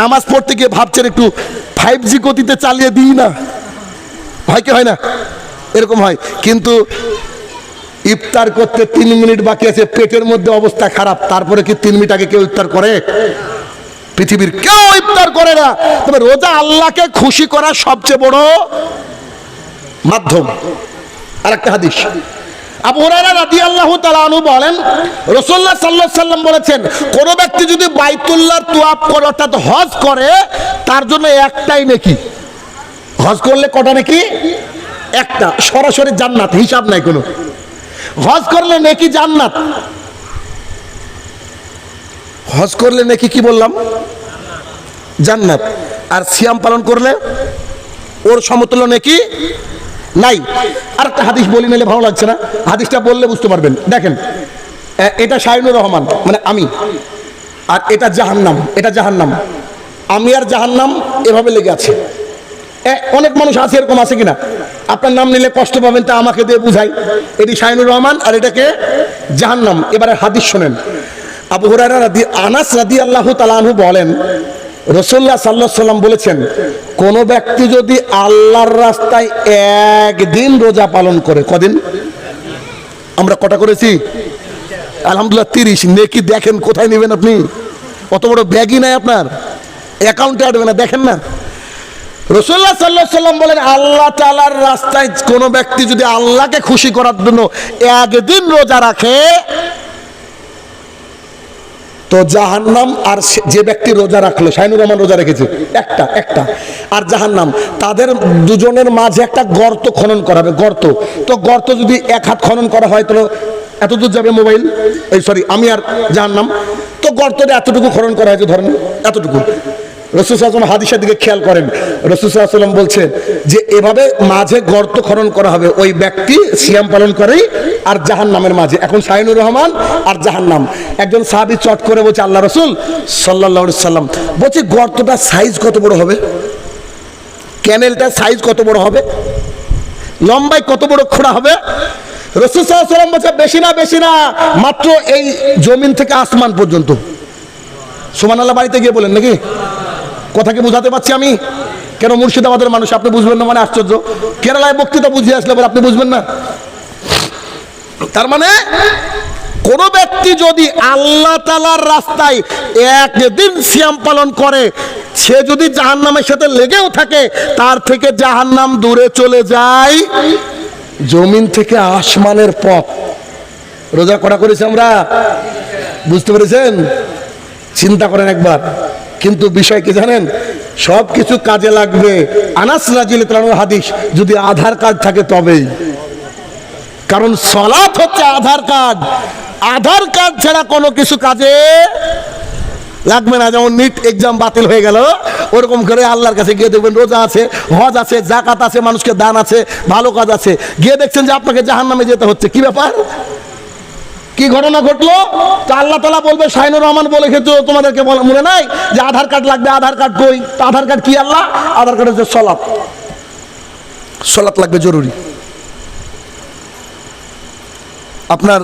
নামাজ পড়তে গিয়ে ভাবছেন একটু ফাইভ জি গতিতে চালিয়ে দিই না। হয় কি হয় না? এরকম হয়। কিন্তু ইফতার করতে তিন মিনিট বাকি আছে, পেটের মধ্যে অবস্থা খারাপ, তারপরে কি তিন মিনিট আগে কেউ ইফতার করে? পৃথিবীর কেউ ইফতার করে না। তবে রোজা আল্লাহকে খুশি করার সবচেয়ে বড় মাধ্যম। আরেকটা হাদিস। আবু তাআলা আনহু বলেন আলাইহি সাল্লাম বলেছেন, কোন ব্যক্তি যদি অর্থাৎ হজ করে, তার জন্য একটাই নেকি। হজ করলে কটা নাকি? একটা, সরাসরি জান্নাত, হিসাব নাই কোনো। হজ করলে নেকি জান্নাত। হজ করলে নাকি কি বললাম? জান্নাত। আর সিয়াম পালন করলে ওর সমতুল্য নাকি? নাই। আর একটা হাদিস বলি নিলে ভালো লাগছে না। হাদিসটা বললে বুঝতে পারবেন। দেখেন এটা শাহিনুর রহমান মানে আমি। আর এটা জাহান্নাম এটা জাহান্নাম। আমি আর জাহান্নাম এভাবে লেগে আছে। অনেক মানুষ আছে, এরকম আছে কিনা? আপনার নাম নিলে কষ্ট পাবেন, তা আমাকে দিয়ে বুঝাই। এটি শাহিনুর রহমান আর এটাকে জাহান্নাম। এবারে হাদিস শোনেন। আবু হুরায়রা রাদি, আনাস রাদি আল্লাহ তালাহু বলেন রসুল্লাহ সাল্লাহ সাল্লাম বলেছেন, কোন ব্যক্তি যদি আল্লাহর রাস্তায় একদিন রোজা পালন করে, কদিন? আমরা কটা করেছি? আলহামদুলিল্লাহ তিরিশ। নেকি দেখেন কোথায় নেবেন আপনি? অত বড় ব্যাগই নাই আপনার। অ্যাকাউন্টে আটবে না, দেখেন না। রসুল্লাহ সাল্লাহ সাল্লাম বলেন, আল্লাহ তালার রাস্তায় কোনো ব্যক্তি যদি আল্লাহকে খুশি করার জন্য একদিন রোজা রাখে তো জাহান্নাম আর যে ব্যক্তি রোজা রাখল শাহিনুর রহমান রোজা রেখেছে, একটা একটা। আর জাহান্নাম, তাদের দুজনের মাঝে একটা গর্ত খনন করা হবে, গর্ত। তো গর্ত যদি এক হাত খনন করা হয় তো এত দূর যাবে মোবাইল? এই সরি আমি আর জাহান্নাম। তো গর্তটা এতটুকু খনন করা হয়েছে, ধরেন, এতটুকু। রসুলাম হাদিসের দিকে খেয়াল করেন। রসুলাম বলছেন যে, এভাবে মাঝে গর্ত খনন করা হবে। ওই ব্যক্তি সিয়াম পালন করেই আর জাহান নামের মাঝে। এখন সাইনুর রহমান আর জাহান নাম একজন সাহাবি চট করে বলছে, আল্লাহ রসুল সাল্লাহ সাল্লাম বলছে গর্তটা সাইজ কত বড় হবে? ক্যানেলটার সাইজ কত বড় হবে? লম্বায় কত বড় খোঁড়া হবে? রসুল সাল্লাম বলছে, বেশি না বেশি না। মাত্র এই জমিন থেকে আসমান পর্যন্ত। সোমান আল্লাহ বাড়িতে গিয়ে বলেন, নাকি? কথা কি বুঝাতে পারছি আমি? কেন মুর্শিদাবাদের মানুষ, আপনি বুঝবেন না মানে আশ্চর্য? কেরালায় বক্তৃতা বুঝিয়ে আসলে আপনি বুঝবেন না? তার মানে কোন ব্যক্তি যদি আল্লাহ তালার রাস্তায় একদিন সিয়াম পালন করে, সে যদি জাহান্নামের সাথে লেগেও থাকে, তার থেকে জাহান্নাম দূরে চলে যায়। জমিন থেকে আসমানের পথ। রোজা করা করেছি আমরা বুঝতে পেরেছেন? চিন্তা করেন একবার। কিন্তু বিষয় কি জানেন? সব কিছু কাজে লাগবে। আনাস রাজিল হাদিস, যদি আধার কার্ড থাকে তবেই। কারণ সলাৎ হচ্ছে আধার কার্ড। আধার কার্ড ছাড়া কোনো কিছু কাজে লাগবে না। যেমন নিট এক্সাম বাতিল হয়ে গেল, ওরকম করে আল্লাহর কাছে গিয়ে দেখবেন রোজা আছে, হজ আছে জাকাত আছে, মানুষকে দান আছে, ভালো কাজ আছে। গিয়ে দেখছেন যে আপনাকে জাহান নামে যেতে হচ্ছে। কি ব্যাপার? কি ঘটনা ঘটলো? তো আল্লাহ তালা বলবে সাইনুর রহমান বলে খেতে তোমাদেরকে মনে নাই যে আধার কার্ড লাগবে, আধার কার্ড কই আধার কার্ড কি আল্লাহ? আধার কার্ড হচ্ছে সলাপ সলাপ লাগবে জরুরি। আপনার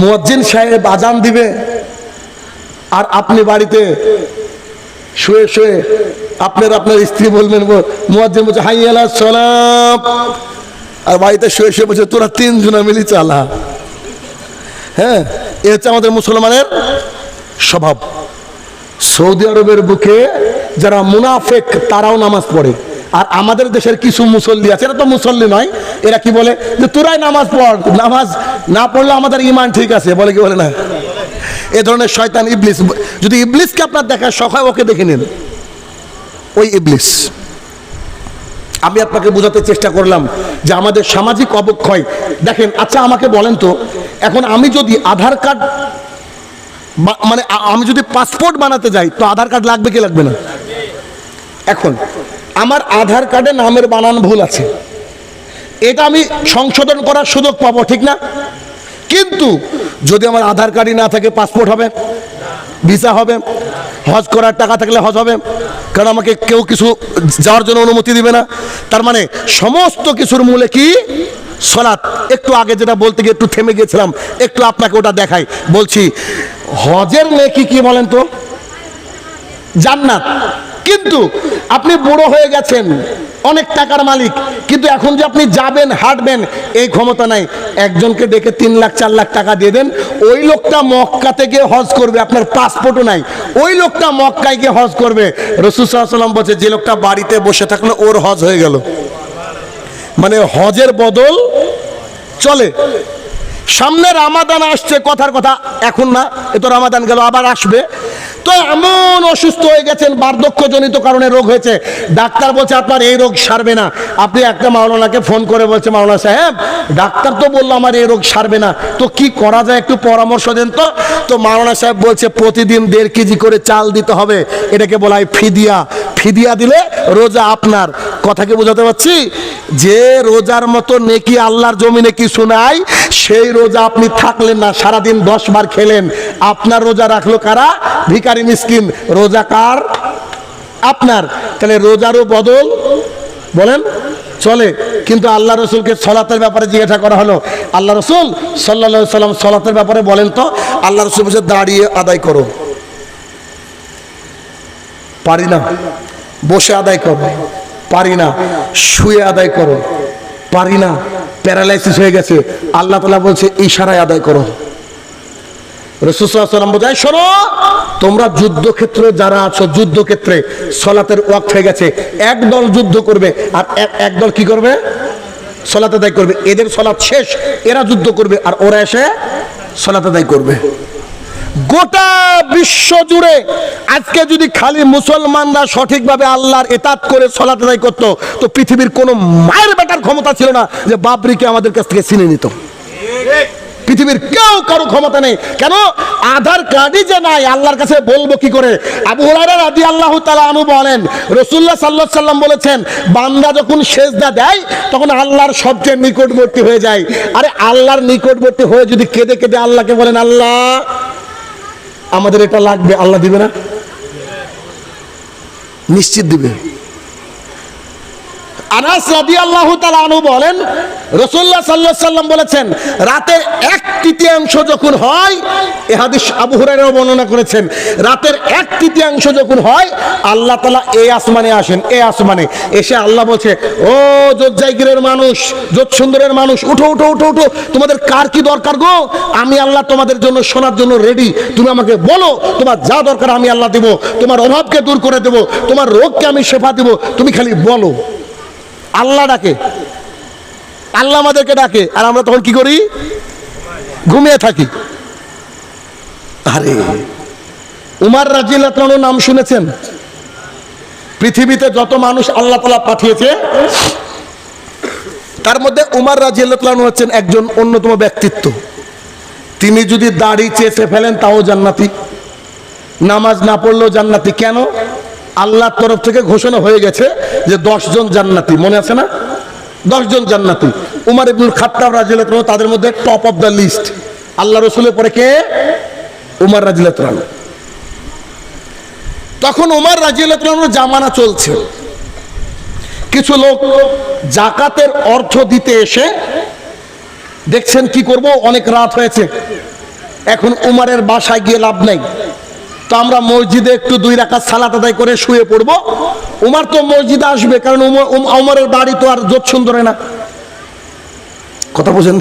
মুয়াজ্জিন সাহেব আজান দিবে, আর আপনি বাড়িতে শুয়ে শুয়ে আপনার আপনার স্ত্রী বলবেন, মুয়াজ্জিন বলছে হাই আলা সলাপ আর বাড়িতে শুয়ে শুয়ে বলছে, তোরা তিনজনা মিলি চালা। হ্যাঁ এ হচ্ছে আমাদের মুসলমানের স্বভাব। সৌদি আরবের বুকে যারা মুনাফেক, তারাও নামাজ পড়ে। আর আমাদের দেশের কিছু মুসল্লি আছে, এরা তো মুসল্লি নয়, এরা কি বলে যে, তোরাই নামাজ পড়, নামাজ না পড়লে আমাদের ইমান ঠিক আছে বলে কি বলে না? এ ধরনের শয়তান ইবলিস, যদি ইবলিসকে আপনার দেখার শখ হয়, ওকে দেখে নিন। ওই ইবলিস। আমি আপনাকে বোঝাতে চেষ্টা করলাম যে আমাদের সামাজিক অবক্ষয়। দেখেন আচ্ছা আমাকে বলেন তো, এখন আমি যদি আধার কার্ড মানে আমি যদি পাসপোর্ট বানাতে যাই, তো আধার কার্ড লাগবে কি লাগবে না? এখন, আমার আধার কার্ডে নামের বানান ভুল আছে। এটা আমি সংশোধন করার সুযোগ পাবো, ঠিক না? কিন্তু যদি আমার আধার কার্ডই না থাকে, পাসপোর্ট হবে, ভিসা হবে হজ করার টাকা থাকলে হজ হবে। কারণ আমাকে কেউ কিছু যাওয়ার জন্য অনুমতি দিবে না। তার মানে সমস্ত কিছুর মূলে কি? সলাৎ। একটু আগে যেটা বলতে গিয়ে একটু থেমে গিয়েছিলাম। একটু আপনাকে ওটা দেখাই। বলছি, হজের নেকি কি বলেন তো? জান্নাত। কিন্তু আপনি বুড়ো হয়ে গেছেন। অনেক টাকার মালিক। কিন্তু এখন যে আপনি যাবেন, হাঁটবেন, এই ক্ষমতা নাই। একজনকে ডেকে তিন লাখ, চার লাখ টাকা দিয়ে দেন। ওই লোকটা মক্কাতে গিয়ে হজ করবে, আপনার পাসপোর্টও নাই। ওই লোকটা মক্কায় গিয়ে হজ করবে। রসুল সাল্লাম বলছে, যে লোকটা বাড়িতে বসে থাকলে, ওর হজ হয়ে গেল। মানে হজের বদল চলে। সামনে রামাদান আসছে, কথার কথা। এখন না এ তো রামাদান গেল, আবার আসবে। তো এমন অসুস্থ হয়ে গেছেন, বার্ধক্যজনিত কারণে রোগ হয়েছে। ডাক্তার বলছে, আপনার এই রোগ সারবে না। আপনি একটা মাওলানাকে ফোন করে বলছে, মাওলানা সাহেব, ডাক্তার তো বলল আমার এই রোগ সারবে না। তো কি করা যায় একটু পরামর্শ দেন তো। তো মাওলানা সাহেব বলছে, প্রতিদিন দেড় কেজি করে চাল দিতে হবে। এটাকে বলা হয় ফিদিয়া। ফিদিয়া দিলে রোজা আপনার। কথাকে বোঝাতে পারছি? যে রোজার মতো নেকি আল্লাহর জমিনে কিছু নাই, সেই রোজা আপনি থাকলেন না, সারাদিন দশ বার খেলেন। আপনার রোজা রাখল কারা? ভিকারি মিসকিন। রোজা কার? আপনার। তাহলে রোজারও বদল। বলেন, চলে। কিন্তু আল্লাহ রসুলকে সলাতের ব্যাপারে জিজ্ঞাসা করা হলো। আল্লাহ রসুল সাল্লা সাল্লাম সলাতের ব্যাপারে বলেন তো, আল্লাহ রসুল বসে দাঁড়িয়ে আদায় করো। পারি না। বসে আদায় করো। পারি না। শুয়ে আদায় করো। পারি না। প্যারালাইসিস হয়ে গেছে। আল্লাহ তালা বলছে, ইশারায় আদায় করো। রসুসাল্লাম বোঝায় শোনো, তোমরা যুদ্ধক্ষেত্রে যারা আছো, যুদ্ধক্ষেত্রে সলাতের ওয়াক্ত হয়ে গেছে, এক দল যুদ্ধ করবে আর এক- এক দল কি করবে? সলাত আদায় করবে। এদের সলাৎ শেষ, এরা যুদ্ধ করবে আর ওরা এসে সলাত আদায় করবে। গোটা বিশ্ব জুড়ে আজকে যদি খালি মুসলমানরা সঠিকভাবে আল্লাহর এতাত করে সলাত আদায় করতো, তো পৃথিবীর কোনো মায়ের বেটার ক্ষমতা ছিল না যে বাবরিকে আমাদের কাছ থেকে চিনে নিত। পৃথিবীর কেউ কারও ক্ষমতা নেই। কেন? আধার কার্ডই যে নাই, আল্লাহর কাছে বলব কি করে? আবু হুরায়রা রাদিয়াল্লাহু তাআলা আনহু বলেন, রাসূলুল্লাহ সাল্লাল্লাহু আলাইহি সাল্লাম বলেছেন, বান্দা যখন সেজদা দেয়, তখন আল্লাহর সবচেয়ে নিকটবর্তী হয়ে যায়। আরে আল্লাহর নিকটবর্তী হয়ে যদি কেঁদে কেঁদে আল্লাহকে বলেন, আল্লাহ, আমাদের এটা লাগবে, আল্লাহ দিবে না? নিশ্চিত দিবে। আনাস রাদিয়াল্লাহু তাআলা আনহু বলেন, রাসূলুল্লাহ সাল্লাল্লাহু আলাইহি সাল্লাম বলেছেন রাতের এক তৃতীয়াংশ যখন হয়, এ হাদিস আবু হুরায়রা বর্ণনা করেছেন, রাতের এক তৃতীয়াংশ যখন হয়, আল্লাহ তাআলা এই আসমানে আসেন এ আসমানে এসে আল্লাহ বলছে, ও জোজ্জাইগিরের মানুষ যোত সুন্দরের মানুষ, উঠো উঠো উঠো উঠো, তোমাদের কার কি দরকার গো? আমি আল্লাহ তোমাদের জন্য, শোনার জন্য রেডি তুমি আমাকে বলো, তোমার যা দরকার আমি আল্লাহ দেব, তোমার অভাবকে দূর করে দেব, তোমার রোগকে আমি শেফা দেব। তুমি খালি বলো। আল্লাহ ডাকে। আল্লাহ আমাদেরকে ডাকে। আর আমরা তখন কি করি? ঘুমিয়ে থাকি। আরে, উমার রাজিল্লাহ নাম শুনেছেন? পৃথিবীতে যত মানুষ আল্লাহ তালা পাঠিয়েছে, তার মধ্যে উমার রাজিয়াল্লাহ হচ্ছেন একজন অন্যতম ব্যক্তিত্ব। তিনি যদি দাড়ি চেঁচে ফেলেন, তাও জান্নাতি। নামাজ না পড়লেও জান্নাতি। কেন? আল্লাহর তরফ থেকে ঘোষণা হয়ে গেছে যে জন জান্নাতি, মনে আছে না? জন জান্নাতি। উমার ইবনুল খাত্তাব রাজিয়াল্লাহু তাদের মধ্যে টপ অফ দ্য লিস্ট আল্লাহ রসুলের পরে কে? উমার রাজিয়াল্লাহু তখন উমার রাজিয়াল্লাহু জামানা চলছে। কিছু লোক জাকাতের অর্থ দিতে এসে দেখছেন কি করব? অনেক রাত হয়েছে। এখন উমারের বাসায় গিয়ে লাভ নাই। আমরা মসজিদে একটু দুই রাখা সালাত আদায় করে শুয়ে পড়ব। উমার তো মসজিদে আসবে, কারণ উমর- উম- উমারের বাড়ি তো আর জোট সুন্দরে না। কথা বোঝেন?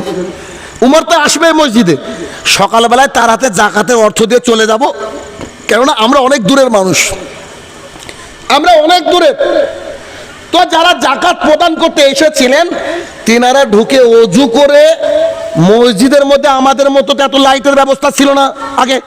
উমার তো আসবে মসজিদে। সকালবেলায় তার হাতে জাকাতের অর্থ দিয়ে চলে যাব। কেননা আমরা অনেক দূরের মানুষ। আমরা অনেক দূরে। তো যারা জাকাত প্রদান করতে এসেছিলেন, তিনারা ঢুকে অজু করে মসজিদের মধ্যে আমাদের মতো এত লাইটের ব্যবস্থা ছিল না আগে।